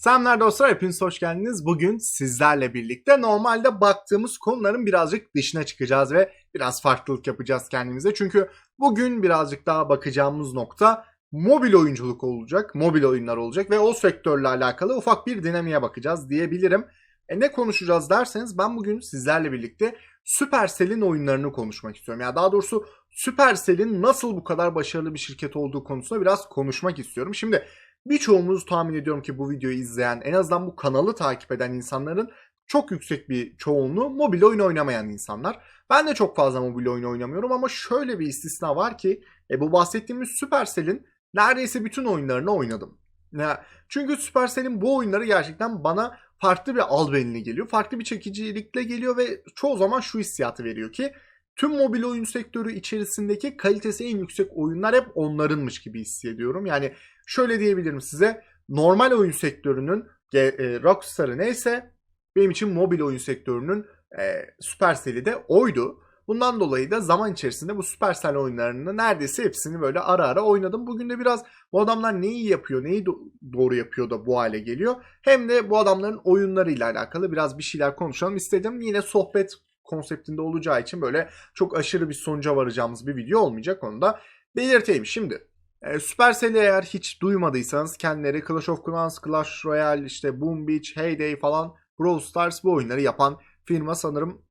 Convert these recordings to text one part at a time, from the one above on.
Selamlar dostlar, hepiniz hoş geldiniz. Bugün sizlerle birlikte normalde baktığımız konuların birazcık dışına çıkacağız ve biraz farklılık yapacağız kendimize. Çünkü bugün birazcık daha bakacağımız nokta mobil oyunculuk olacak, mobil oyunlar olacak ve o sektörle alakalı ufak bir dinamiğe bakacağız diyebilirim. E ne konuşacağız derseniz ben bugün sizlerle birlikte Supercell'in oyunlarını konuşmak istiyorum. Yani daha doğrusu Supercell'in nasıl bu kadar başarılı bir şirket olduğu konusunda biraz konuşmak istiyorum. Şimdi Birçoğumuz tahmin ediyorum ki bu videoyu izleyen, en azından bu kanalı takip eden insanların çok yüksek bir çoğunluğu mobil oyun oynamayan insanlar. Ben de çok fazla mobil oyun oynamıyorum ama şöyle bir istisna var ki e, bu bahsettiğimiz Supercell'in neredeyse bütün oyunlarını oynadım. Ya, çünkü Supercell'in bu oyunları gerçekten bana farklı bir albenili geliyor. Farklı bir çekicilikle geliyor ve çoğu zaman şu hissiyatı veriyor ki tüm mobil oyun sektörü içerisindeki kalitesi en yüksek oyunlar hep onlarınmış gibi hissediyorum. Yani şöyle diyebilirim size. Normal oyun sektörünün e, Rockstar'ı neyse benim için mobil oyun sektörünün e, Supercell'i de oydu. Bundan dolayı da zaman içerisinde bu Supercell oyunlarını neredeyse hepsini böyle ara ara oynadım. Bugün de biraz bu adamlar neyi yapıyor, neyi do- doğru yapıyor da bu hale geliyor. Hem de bu adamların oyunlarıyla alakalı biraz bir şeyler konuşalım istedim. Yine sohbet konseptinde olacağı için böyle çok aşırı bir sonuca varacağımız bir video olmayacak onu da belirteyim. Şimdi e, Supercell'i eğer hiç duymadıysanız kendileri Clash of Clans, Clash Royale, işte Boom Beach, Heyday falan Brawl Stars bu oyunları yapan firma sanırım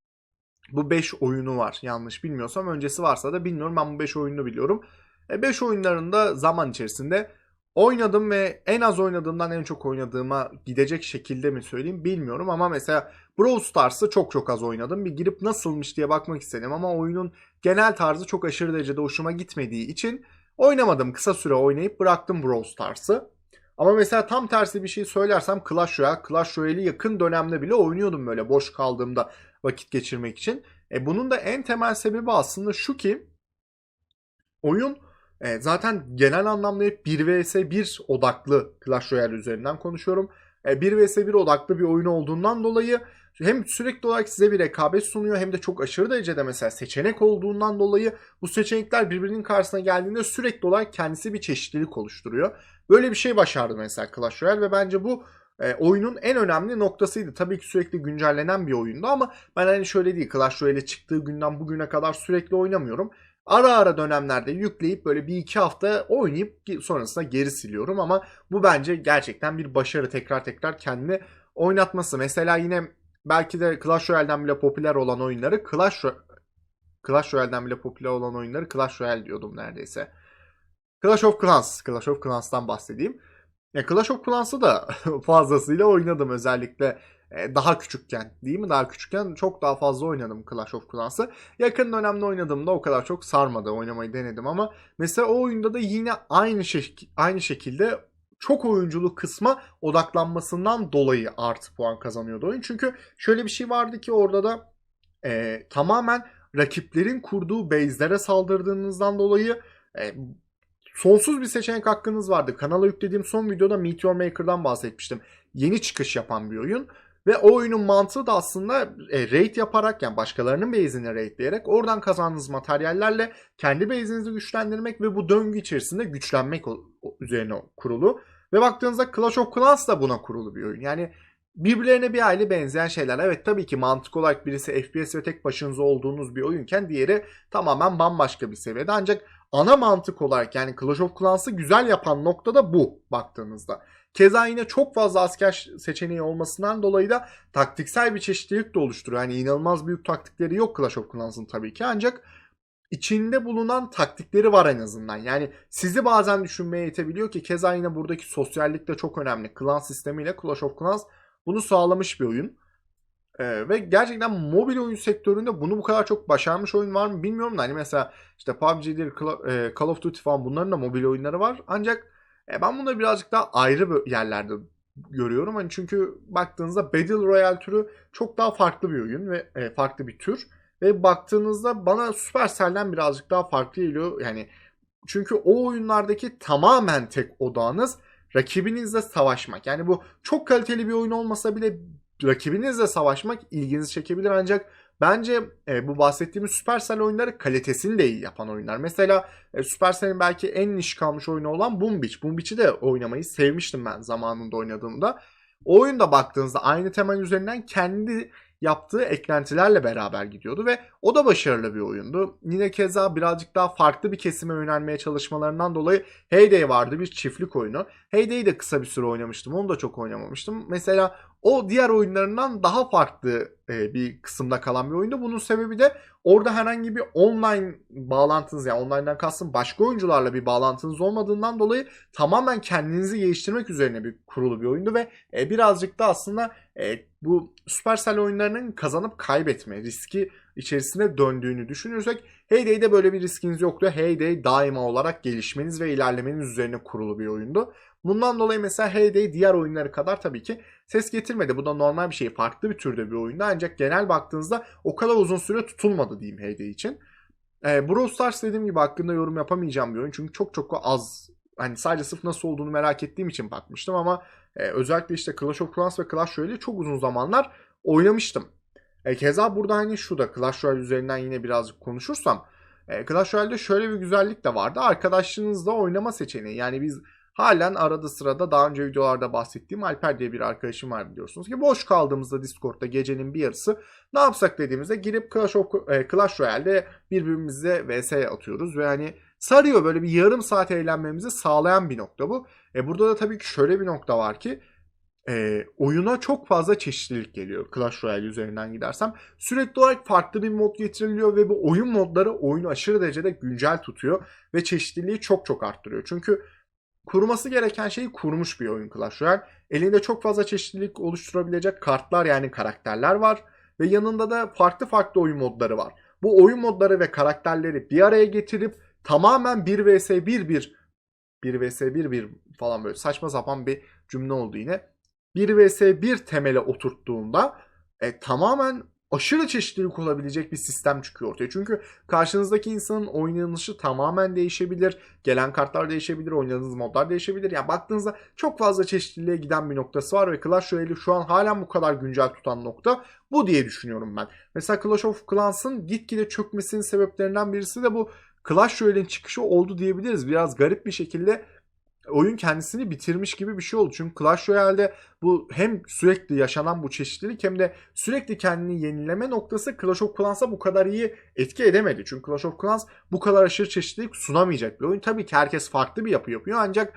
bu 5 oyunu var. Yanlış bilmiyorsam öncesi varsa da bilmiyorum ben bu 5 oyununu biliyorum. 5 oyunlarında zaman içerisinde oynadım ve en az oynadığımdan en çok oynadığıma gidecek şekilde mi söyleyeyim bilmiyorum ama mesela Brawl Stars'ı çok çok az oynadım. Bir girip nasılmış diye bakmak istedim ama oyunun genel tarzı çok aşırı derecede hoşuma gitmediği için oynamadım. Kısa süre oynayıp bıraktım Brawl Stars'ı. Ama mesela tam tersi bir şey söylersem Clash Royale, Clash Royale'i yakın dönemde bile oynuyordum böyle boş kaldığımda vakit geçirmek için. E bunun da en temel sebebi aslında şu ki oyun e, zaten genel anlamda hep 1 vs 1 odaklı Clash Royale üzerinden konuşuyorum. E, 1 vs 1 odaklı bir oyun olduğundan dolayı hem sürekli olarak size bir rekabet sunuyor hem de çok aşırı derecede mesela seçenek olduğundan dolayı bu seçenekler birbirinin karşısına geldiğinde sürekli olarak kendisi bir çeşitlilik oluşturuyor. Böyle bir şey başardı mesela Clash Royale ve bence bu e, oyunun en önemli noktasıydı. Tabii ki sürekli güncellenen bir oyundu ama ben hani şöyle değil Clash Royale çıktığı günden bugüne kadar sürekli oynamıyorum. Ara ara dönemlerde yükleyip böyle bir iki hafta oynayıp sonrasında geri siliyorum ama bu bence gerçekten bir başarı tekrar tekrar kendini oynatması. Mesela yine belki de Clash Royale'den bile popüler olan oyunları Clash Ro- Clash Royale'den bile popüler olan oyunları Clash Royale diyordum neredeyse. Clash of Clans, Clash of Clans'tan bahsedeyim. Ya Clash of Clans'ı da fazlasıyla oynadım özellikle e, daha küçükken değil mi? Daha küçükken çok daha fazla oynadım Clash of Clans'ı. Yakın dönemde oynadığımda o kadar çok sarmadı. Oynamayı denedim ama mesela o oyunda da yine aynı şek aynı şekilde çok oyunculuk kısma odaklanmasından dolayı artı puan kazanıyordu oyun. Çünkü şöyle bir şey vardı ki orada da e, tamamen rakiplerin kurduğu base'lere saldırdığınızdan dolayı e, sonsuz bir seçenek hakkınız vardı. Kanala yüklediğim son videoda Meteor Maker'dan bahsetmiştim. Yeni çıkış yapan bir oyun. Ve o oyunun mantığı da aslında e, raid yaparak yani başkalarının base'ini raidleyerek oradan kazandığınız materyallerle kendi base'inizi güçlendirmek ve bu döngü içerisinde güçlenmek üzerine kurulu. Ve baktığınızda Clash of Clans da buna kurulu bir oyun. Yani birbirlerine bir aile benzeyen şeyler. Evet tabii ki mantık olarak birisi FPS ve tek başınıza olduğunuz bir oyunken diğeri tamamen bambaşka bir seviyede. Ancak ana mantık olarak yani Clash of Clans'ı güzel yapan nokta da bu baktığınızda. Keza yine çok fazla asker seçeneği olmasından dolayı da taktiksel bir çeşitlilik de oluşturuyor. Yani inanılmaz büyük taktikleri yok Clash of Clans'ın tabii ki ancak içinde bulunan taktikleri var en azından. Yani sizi bazen düşünmeye yetebiliyor ki keza yine buradaki sosyallik de çok önemli. Klan sistemiyle Clash of Clans bunu sağlamış bir oyun. Ee, ve gerçekten mobil oyun sektöründe bunu bu kadar çok başarmış oyun var mı bilmiyorum da hani mesela işte PUBG'dir, Call of Duty falan bunların da mobil oyunları var. Ancak e, ben bunları birazcık daha ayrı yerlerde görüyorum. Hani çünkü baktığınızda Battle Royale türü çok daha farklı bir oyun ve e, farklı bir tür. Ve baktığınızda bana Supercell'den birazcık daha farklı geliyor. Yani çünkü o oyunlardaki tamamen tek odağınız rakibinizle savaşmak. Yani bu çok kaliteli bir oyun olmasa bile rakibinizle savaşmak ilginizi çekebilir ancak bence e, bu bahsettiğimiz Supercell oyunları kalitesini de iyi yapan oyunlar. Mesela e, Supercell'in belki en niş kalmış oyunu olan Boom Beach. Boom Beach'i de oynamayı sevmiştim ben zamanında oynadığımda. o oyunda baktığınızda aynı temel üzerinden kendi yaptığı eklentilerle beraber gidiyordu ve o da başarılı bir oyundu. Yine keza birazcık daha farklı bir kesime yönelmeye çalışmalarından dolayı Heyday vardı bir çiftlik oyunu. Heyday'i de kısa bir süre oynamıştım. Onu da çok oynamamıştım. Mesela o diğer oyunlarından daha farklı e, bir kısımda kalan bir oyundu. Bunun sebebi de orada herhangi bir online bağlantınız yani online'dan kastım başka oyuncularla bir bağlantınız olmadığından dolayı tamamen kendinizi geliştirmek üzerine bir kurulu bir oyundu ve e, birazcık da aslında e, bu Supercell oyunlarının kazanıp kaybetme riski içerisine döndüğünü düşünürsek Heyday'de böyle bir riskiniz yoktu. Heyday daima olarak gelişmeniz ve ilerlemeniz üzerine kurulu bir oyundu. Bundan dolayı mesela Heyday diğer oyunları kadar tabii ki ses getirmedi. Bu da normal bir şey. Farklı bir türde bir oyundu. Ancak genel baktığınızda o kadar uzun süre tutulmadı diyeyim Heyday için. Ee, Brawl Stars dediğim gibi hakkında yorum yapamayacağım bir oyun. Çünkü çok çok az hani sadece sırf nasıl olduğunu merak ettiğim için bakmıştım ama e, özellikle işte Clash of Clans ve Clash Royale'i çok uzun zamanlar oynamıştım. E, keza burada hani şu da Clash Royale üzerinden yine birazcık konuşursam e, Clash Royale'de şöyle bir güzellik de vardı. Arkadaşlarınızla oynama seçeneği. Yani biz halen arada sırada daha önce videolarda bahsettiğim Alper diye bir arkadaşım var biliyorsunuz ki boş kaldığımızda Discord'da gecenin bir yarısı ne yapsak dediğimizde girip Clash, of, e, Clash Royale'de birbirimize vs atıyoruz ve hani sarıyor böyle bir yarım saat eğlenmemizi sağlayan bir nokta bu. E burada da tabii ki şöyle bir nokta var ki e, oyuna çok fazla çeşitlilik geliyor Clash Royale üzerinden gidersem. Sürekli olarak farklı bir mod getiriliyor ve bu oyun modları oyunu aşırı derecede güncel tutuyor ve çeşitliliği çok çok arttırıyor. Çünkü kurması gereken şeyi kurmuş bir oyun Clash Royale. Elinde çok fazla çeşitlilik oluşturabilecek kartlar yani karakterler var ve yanında da farklı farklı oyun modları var. Bu oyun modları ve karakterleri bir araya getirip tamamen 1 vs 1 1 1 vs 1 1 falan böyle saçma sapan bir cümle oldu yine. 1 vs 1 temele oturttuğunda e, tamamen aşırı çeşitlilik olabilecek bir sistem çıkıyor ortaya. Çünkü karşınızdaki insanın oynanışı tamamen değişebilir. Gelen kartlar değişebilir, oynadığınız modlar değişebilir. Yani baktığınızda çok fazla çeşitliliğe giden bir noktası var ve Clash Royale'i şu an halen bu kadar güncel tutan nokta bu diye düşünüyorum ben. Mesela Clash of Clans'ın gitgide çökmesinin sebeplerinden birisi de bu Clash Royale'in çıkışı oldu diyebiliriz. Biraz garip bir şekilde oyun kendisini bitirmiş gibi bir şey oldu. Çünkü Clash Royale'de bu hem sürekli yaşanan bu çeşitlilik hem de sürekli kendini yenileme noktası Clash of Clans'a bu kadar iyi etki edemedi. Çünkü Clash of Clans bu kadar aşırı çeşitlilik sunamayacak bir oyun. Tabii ki herkes farklı bir yapı yapıyor ancak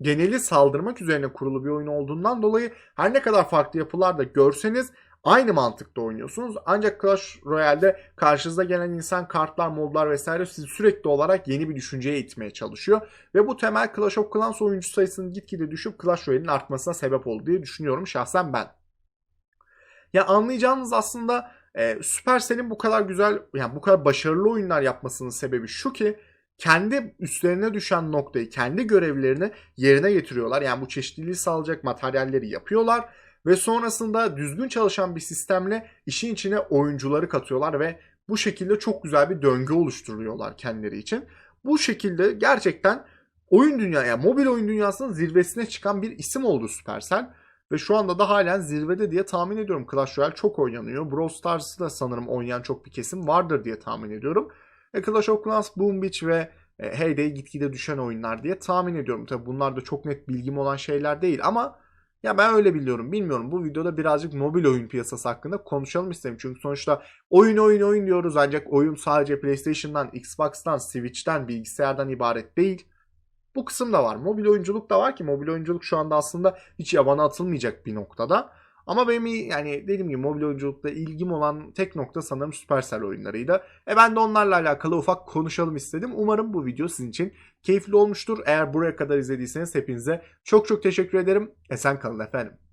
geneli saldırmak üzerine kurulu bir oyun olduğundan dolayı her ne kadar farklı yapılar da görseniz Aynı mantıkta oynuyorsunuz. Ancak Clash Royale'de karşınıza gelen insan kartlar, modlar vesaire sizi sürekli olarak yeni bir düşünceye itmeye çalışıyor. Ve bu temel Clash of Clans oyuncu sayısının gitgide düşüp Clash Royale'in artmasına sebep oldu diye düşünüyorum şahsen ben. Ya anlayacağınız aslında e, Supercell'in bu kadar güzel, yani bu kadar başarılı oyunlar yapmasının sebebi şu ki kendi üstlerine düşen noktayı, kendi görevlerini yerine getiriyorlar. Yani bu çeşitliliği sağlayacak materyalleri yapıyorlar ve sonrasında düzgün çalışan bir sistemle işin içine oyuncuları katıyorlar ve bu şekilde çok güzel bir döngü oluşturuyorlar kendileri için. Bu şekilde gerçekten oyun dünyası, yani mobil oyun dünyasının zirvesine çıkan bir isim oldu Supercell. Ve şu anda da halen zirvede diye tahmin ediyorum. Clash Royale çok oynanıyor. Brawl Stars'ı da sanırım oynayan çok bir kesim vardır diye tahmin ediyorum. E Clash of Clans, Boom Beach ve e, Heyday gitgide düşen oyunlar diye tahmin ediyorum. Tabi bunlar da çok net bilgim olan şeyler değil ama ya ben öyle biliyorum. Bilmiyorum. Bu videoda birazcık mobil oyun piyasası hakkında konuşalım istedim. Çünkü sonuçta oyun oyun oyun diyoruz ancak oyun sadece PlayStation'dan, Xbox'tan, Switch'ten, bilgisayardan ibaret değil. Bu kısım da var. Mobil oyunculuk da var ki mobil oyunculuk şu anda aslında hiç yabana atılmayacak bir noktada. Ama benim yani dediğim gibi mobil oyunculukta ilgim olan tek nokta sanırım Supercell oyunlarıydı. E ben de onlarla alakalı ufak konuşalım istedim. Umarım bu video sizin için keyifli olmuştur. Eğer buraya kadar izlediyseniz hepinize çok çok teşekkür ederim. Esen kalın efendim.